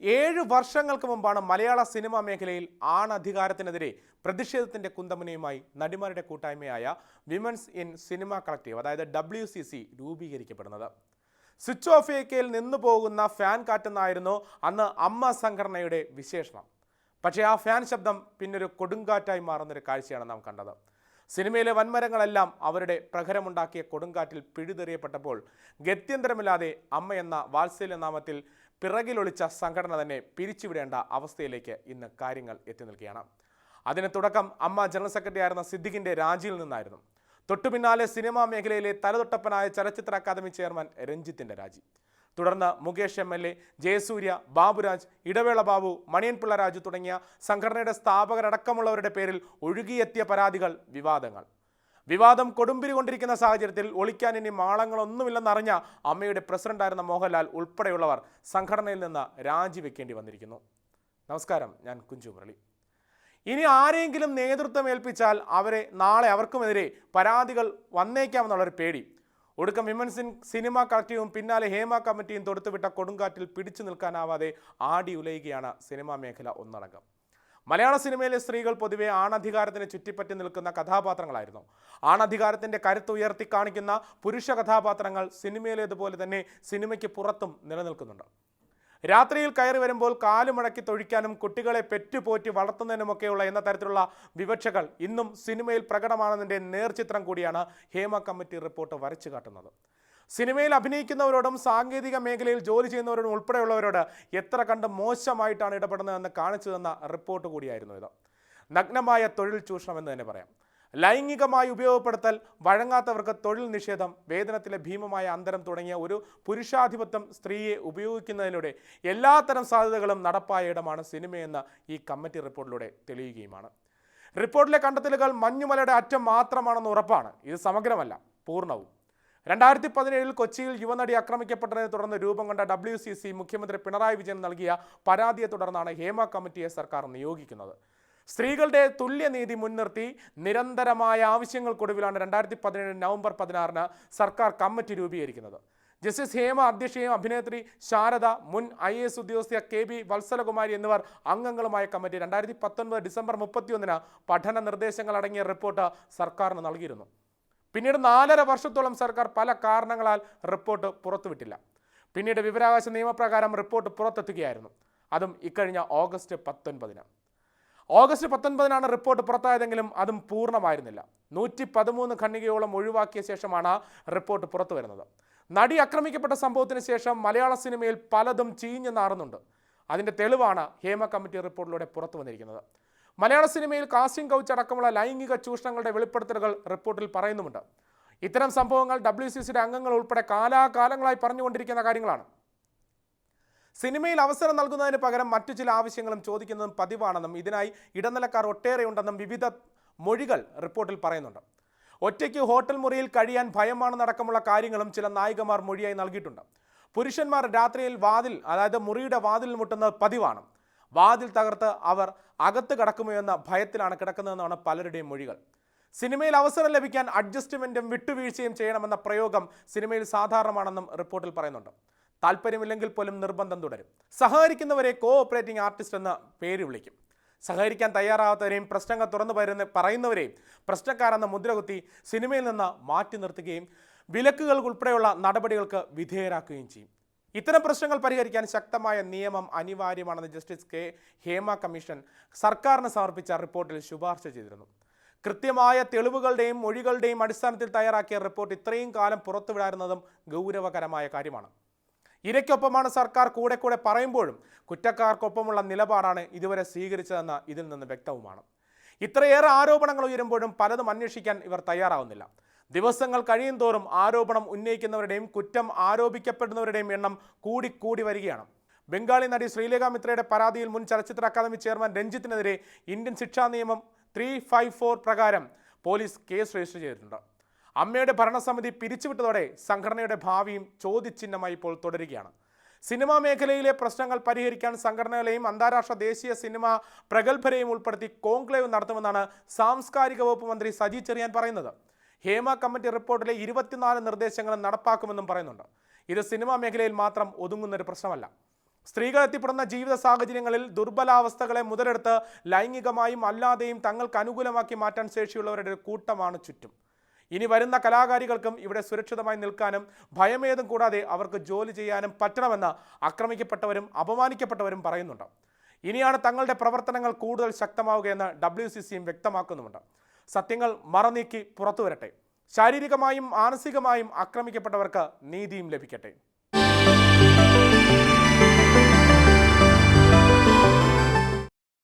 ഏഴ് വർഷങ്ങൾക്ക് മുമ്പാണ് മലയാള സിനിമാ മേഖലയിൽ ആണധികാരത്തിനെതിരെ പ്രതിഷേധത്തിന്റെ കുന്തമുനയുമായി നടിമാരുടെ കൂട്ടായ്മയായ വിമൻസ് ഇൻ സിനിമ കളക്റ്റീവ് അതായത് ഡബ്ല്യു സി സി രൂപീകരിക്കപ്പെടുന്നത്. സ്വിച്ച് ഓഫ് ഏക്കയിൽ നിന്നു പോകുന്ന ഫാൻ കാറ്റെന്നായിരുന്നു അന്ന് അമ്മ സംഘടനയുടെ വിശേഷണം. പക്ഷേ ആ ഫാൻ ശബ്ദം പിന്നൊരു കൊടുങ്കാറ്റായി മാറുന്നൊരു കാഴ്ചയാണ് നാം കണ്ടത്. സിനിമയിലെ വൻമരങ്ങളെല്ലാം അവരുടെ പ്രഹരമുണ്ടാക്കിയ കൊടുങ്കാറ്റിൽ പിഴുതെറിയപ്പെട്ടപ്പോൾ ഗത്യന്തരമില്ലാതെ അമ്മ എന്ന വാത്സല്യ നാമത്തിൽ പിറകിലൊളിച്ച സംഘടന തന്നെ പിരിച്ചുവിടേണ്ട അവസ്ഥയിലേക്ക് ഇന്ന് കാര്യങ്ങൾ എത്തി നിൽക്കുകയാണ്. അതിന് തുടക്കം അമ്മ ജനറൽ സെക്രട്ടറി ആയിരുന്ന സിദ്ദിഖിന്റെ രാജിയിൽ നിന്നായിരുന്നു. തൊട്ടുപിന്നാലെ സിനിമാ മേഖലയിലെ തലതൊട്ടപ്പനായ ചലച്ചിത്ര അക്കാദമി ചെയർമാൻ രഞ്ജിത്തിന്റെ രാജി. തുടർന്ന് Mukesh M L A Jayasurya Baburaj Idavela Babu Maniyanpilla Raju തുടങ്ങിയ സംഘടനയുടെ സ്ഥാപകരടക്കമുള്ളവരുടെ പേരിൽ ഒഴുകിയെത്തിയ പരാതികൾ വിവാദങ്ങൾ. വിവാദം കൊടുമ്പിരി കൊണ്ടിരിക്കുന്ന സാഹചര്യത്തിൽ ഒളിക്കാൻ ഇനി മാളങ്ങളൊന്നുമില്ലെന്നറിഞ്ഞ അമ്മയുടെ പ്രസിഡന്റായിരുന്ന മോഹൻലാൽ ഉൾപ്പെടെയുള്ളവർ സംഘടനയിൽ നിന്ന് രാജിവെക്കേണ്ടി വന്നിരിക്കുന്നു. നമസ്കാരം ഞാൻ കുഞ്ചു മുരളി. ഇനി ആരെങ്കിലും നേതൃത്വം ഏൽപ്പിച്ചാൽ അവരെ നാളെ അവർക്കുമെതിരെ പരാതികൾ വന്നേക്കാമെന്നുള്ളൊരു പേടി. ഒടുക്കം ഇൻ സിനിമ കളക്റ്റീവും പിന്നാലെ ഹേമ കമ്മിറ്റിയും തൊടുത്തുവിട്ട കൊടുങ്കാറ്റിൽ പിടിച്ചു നിൽക്കാനാവാതെ ആടി ഉലയുകയാണ് സിനിമാ മേഖല ഒന്നടങ്കം. മലയാള സിനിമയിലെ സ്ത്രീകൾ പൊതുവെ ആണധികാരത്തിന് ചുറ്റിപ്പറ്റി നിൽക്കുന്ന കഥാപാത്രങ്ങളായിരുന്നു. ആണധികാരത്തിന്റെ കരുത്ത് ഉയർത്തി കാണിക്കുന്ന പുരുഷ കഥാപാത്രങ്ങൾ സിനിമയിലേതുപോലെ തന്നെ സിനിമയ്ക്ക് പുറത്തും നിലനിൽക്കുന്നുണ്ട്. രാത്രിയിൽ കയറി വരുമ്പോൾ കാലുമടക്കി തൊഴിക്കാനും കുട്ടികളെ പെറ്റുപോറ്റി വളർത്തുന്നതിനുമൊക്കെയുള്ള എന്ന തരത്തിലുള്ള വിവക്ഷകൾ ഇന്നും സിനിമയിൽ പ്രകടമാണെന്നതിന്റെ നേർചിത്രം കൂടിയാണ് ഹേമ കമ്മിറ്റി റിപ്പോർട്ട് വരച്ചു കാട്ടുന്നത്. സിനിമയിൽ അഭിനയിക്കുന്നവരോടും സാങ്കേതിക മേഖലയിൽ ജോലി ചെയ്യുന്നവരോടും ഉൾപ്പെടെയുള്ളവരോട് എത്ര കണ്ട് മോശമായിട്ടാണ് ഇടപെടുന്നതെന്ന് കാണിച്ചു തന്ന റിപ്പോർട്ട് കൂടിയായിരുന്നു ഇത്. നഗ്നമായ തൊഴിൽ ചൂഷണം എന്ന് തന്നെ പറയാം. ലൈംഗികമായി ഉപയോഗപ്പെടുത്തൽ വഴങ്ങാത്തവർക്ക് തൊഴിൽ നിഷേധം വേതനത്തിലെ ഭീമമായ അന്തരം തുടങ്ങിയ ഒരു പുരുഷാധിപത്യം സ്ത്രീയെ ഉപയോഗിക്കുന്നതിലൂടെ എല്ലാത്തരം സാധ്യതകളും നടപ്പായ ഇടമാണ് സിനിമയെന്ന് ഈ കമ്മിറ്റി റിപ്പോർട്ടിലൂടെ തെളിയുകയുമാണ്. റിപ്പോർട്ടിലെ കണ്ടെത്തലുകൾ മഞ്ഞുമലയുടെ അറ്റം മാത്രമാണെന്ന് ഉറപ്പാണ്. ഇത് സമഗ്രമല്ല പൂർണവും. രണ്ടായിരത്തി പതിനേഴിൽ കൊച്ചിയിൽ യുവനടി ആക്രമിക്കപ്പെട്ടതിനെ തുടർന്ന് രൂപം കൊണ്ട ഡബ്ല്യു സി സി മുഖ്യമന്ത്രി പിണറായി വിജയൻ നൽകിയ പരാതിയെ തുടർന്നാണ് ഹേമ കമ്മിറ്റിയെ സർക്കാർ നിയോഗിക്കുന്നത്. സ്ത്രീകളുടെ തുല്യനീതി മുൻനിർത്തി നിരന്തരമായ ആവശ്യങ്ങൾക്കൊടുവിലാണ് രണ്ടായിരത്തി പതിനേഴ് നവംബർ പതിനാറിന് സർക്കാർ കമ്മിറ്റി രൂപീകരിക്കുന്നത്. ജസ്റ്റിസ് ഹേമ അധ്യക്ഷയും അഭിനേത്രി ശാരദ മുൻ ഐ എസ് ഉദ്യോഗസ്ഥ കെ ബി വത്സലകുമാരി എന്നിവർ അംഗങ്ങളുമായ കമ്മിറ്റി രണ്ടായിരത്തി പത്തൊൻപത് ഡിസംബർ മുപ്പത്തിയൊന്നിന് പഠന നിർദ്ദേശങ്ങൾ അടങ്ങിയ റിപ്പോർട്ട് സർക്കാരിന് നൽകിയിരുന്നു. പിന്നീട് നാലര വർഷത്തോളം സർക്കാർ പല കാരണങ്ങളാൽ റിപ്പോർട്ട് പുറത്തുവിട്ടില്ല. പിന്നീട് വിവരാവകാശ നിയമപ്രകാരം റിപ്പോർട്ട് പുറത്തെത്തുകയായിരുന്നു. അതും ഇക്കഴിഞ്ഞ ഓഗസ്റ്റ് പത്തൊൻപതിന്. ഓഗസ്റ്റ് പത്തൊൻപതിനാണ് റിപ്പോർട്ട് പുറത്തായതെങ്കിലും അതും പൂർണമായിരുന്നില്ല. നൂറ്റി പതിമൂന്ന് ഖണ്ഡികയോളം ഒഴിവാക്കിയ ശേഷമാണ് റിപ്പോർട്ട് പുറത്തു വരുന്നത് നടി ആക്രമിക്കപ്പെട്ട സംഭവത്തിന് ശേഷം മലയാള സിനിമയിൽ പലതും ചീഞ്ഞു നാറുന്നുണ്ട്. അതിന്റെ തെളിവാണ് ഹേമ കമ്മിറ്റി റിപ്പോർട്ടിലൂടെ പുറത്തു വന്നിരിക്കുന്നത് മലയാള സിനിമയിൽ കാസ്റ്റിംഗ് കൗച്ച് അടക്കമുള്ള ലൈംഗിക ചൂഷണങ്ങളുടെ വെളിപ്പെടുത്തലുകൾ റിപ്പോർട്ടിൽ പറയുന്നുമുണ്ട്. ഇത്തരം സംഭവങ്ങൾ ഡബ്ല്യു സി സിയുടെ അംഗങ്ങൾ ഉൾപ്പെടെ കാലാകാലങ്ങളായി പറഞ്ഞുകൊണ്ടിരിക്കുന്ന കാര്യങ്ങളാണ്. സിനിമയിൽ അവസരം നൽകുന്നതിന് പകരം മറ്റു ചില ആവശ്യങ്ങളും ചോദിക്കുന്നതും പതിവാണെന്നും ഇതിനായി ഇടനിലക്കാർ ഒട്ടേറെ ഉണ്ടെന്നും വിവിധ മൊഴികൾ റിപ്പോർട്ടിൽ പറയുന്നുണ്ട്. ഒറ്റയ്ക്ക് ഹോട്ടൽ മുറിയിൽ കഴിയാൻ ഭയമാണെന്നടക്കമുള്ള കാര്യങ്ങളും ചില നായികമാർ മൊഴിയായി നൽകിയിട്ടുണ്ട്. പുരുഷന്മാർ രാത്രിയിൽ വാതിൽ അതായത് മുറിയുടെ വാതിൽ മുട്ടുന്നത് പതിവാണ്. വാതിൽ തകർത്ത് അവർ അകത്ത് കടക്കുമോ എന്ന ഭയത്തിലാണ് കിടക്കുന്നതെന്നാണ് പലരുടെയും മൊഴികൾ. സിനിമയിൽ അവസരം ലഭിക്കാൻ അഡ്ജസ്റ്റ്മെന്റും വിട്ടുവീഴ്ചയും ചെയ്യണമെന്ന പ്രയോഗം സിനിമയിൽ സാധാരണമാണെന്നും റിപ്പോർട്ടിൽ പറയുന്നുണ്ട്. താല്പര്യമില്ലെങ്കിൽ പോലും നിർബന്ധം തുടരും. സഹകരിക്കുന്നവരെ കോ ഓപ്പറേറ്റിംഗ് ആർട്ടിസ്റ്റ് എന്ന പേര് വിളിക്കും. സഹകരിക്കാൻ തയ്യാറാവാത്തവരെയും പ്രശ്നങ്ങൾ തുറന്നു പറയുന്ന പറയുന്നവരെയും പ്രശ്നക്കാരെന്ന മുദ്രകുത്തി സിനിമയിൽ നിന്ന് മാറ്റി നിർത്തുകയും വിലക്കുകൾ ഉൾപ്പെടെയുള്ള നടപടികൾക്ക് വിധേയരാക്കുകയും ചെയ്യും. ഇത്തരം പ്രശ്നങ്ങൾ പരിഹരിക്കാൻ ശക്തമായ നിയമം അനിവാര്യമാണെന്ന് ജസ്റ്റിസ് കെ ഹേമ കമ്മീഷൻ സർക്കാരിന് സമർപ്പിച്ച റിപ്പോർട്ടിൽ ശുപാർശ ചെയ്തിരുന്നു. കൃത്യമായ തെളിവുകളുടെയും മൊഴികളുടെയും അടിസ്ഥാനത്തിൽ തയ്യാറാക്കിയ റിപ്പോർട്ട് ഇത്രയും കാലം പുറത്തുവിടാറുന്നതും ഗൗരവകരമായ കാര്യമാണ്. ഇരയ്ക്കൊപ്പമാണ് സർക്കാർ കൂടെ കൂടെ പറയുമ്പോഴും കുറ്റക്കാർക്കൊപ്പമുള്ള നിലപാടാണ് ഇതുവരെ സ്വീകരിച്ചതെന്ന് ഇതിൽ നിന്ന് വ്യക്തവുമാണ്. ഇത്രയേറെ ആരോപണങ്ങൾ ഉയരുമ്പോഴും പലതും അന്വേഷിക്കാൻ ഇവർ തയ്യാറാവുന്നില്ല. ദിവസങ്ങൾ കഴിയും തോറും ആരോപണം ഉന്നയിക്കുന്നവരുടെയും കുറ്റം ആരോപിക്കപ്പെടുന്നവരുടെയും എണ്ണം കൂടിക്കൂടി വരികയാണ്. ബംഗാളി നടി ശ്രീലേഖ മിത്രയുടെ പരാതിയിൽ മുൻ ചലച്ചിത്ര അക്കാദമി ചെയർമാൻ രഞ്ജിത്തിനെതിരെ ഇന്ത്യൻ ശിക്ഷാ നിയമം ത്രീ ഫൈവ് ഫോർ പ്രകാരം പോലീസ് കേസ് രജിസ്റ്റർ ചെയ്തിട്ടുണ്ട്. അമ്മയുടെ ഭരണസമിതി പിരിച്ചുവിട്ടതോടെ സംഘടനയുടെ ഭാവിയും ചോദ്യചിഹ്നമായി ഇപ്പോൾ തുടരുകയാണ്. സിനിമാ മേഖലയിലെ പ്രശ്നങ്ങൾ പരിഹരിക്കാൻ സംഘടനകളെയും അന്താരാഷ്ട്ര ദേശീയ സിനിമ പ്രഗത്ഭരെയും ഉൾപ്പെടുത്തി കോൺക്ലേവ് നടത്തുമെന്നാണ് സാംസ്കാരിക വകുപ്പ് മന്ത്രി സജി ചെറിയാൻ പറയുന്നത്. ഹേമ കമ്മിറ്റി റിപ്പോർട്ടിലെ ഇരുപത്തിനാല് നിർദ്ദേശങ്ങളും നടപ്പാക്കുമെന്നും പറയുന്നുണ്ട്. ഇത് സിനിമാ മേഖലയിൽ മാത്രം ഒതുങ്ങുന്ന ഒരു പ്രശ്നമല്ല. സ്ത്രീകൾ എത്തിപ്പെടുന്ന ജീവിത സാഹചര്യങ്ങളിൽ ദുർബലാവസ്ഥകളെ മുതലെടുത്ത് ലൈംഗികമായും അല്ലാതെയും തങ്ങൾക്ക് അനുകൂലമാക്കി മാറ്റാൻ ശേഷിയുള്ളവരുടെ ഒരു കൂട്ടമാണ് ചുറ്റും. ഇനി വരുന്ന കലാകാരികൾക്കും ഇവിടെ സുരക്ഷിതമായി നിൽക്കാനും ഭയമേതും കൂടാതെ അവർക്ക് ജോലി ചെയ്യാനും പറ്റണമെന്ന് ആക്രമിക്കപ്പെട്ടവരും അപമാനിക്കപ്പെട്ടവരും പറയുന്നുണ്ട്. ഇനിയാണ് തങ്ങളുടെ പ്രവർത്തനങ്ങൾ കൂടുതൽ ശക്തമാവുകയെന്ന് ഡബ്ല്യു സി സിയും വ്യക്തമാക്കുന്നുമുണ്ട്. സത്യങ്ങൾ മറനീക്കി പുറത്തു വരട്ടെ ശാരീരികമായും മാനസികമായും ആക്രമിക്കപ്പെട്ടവർക്ക് നീതിയും ലഭിക്കട്ടെ.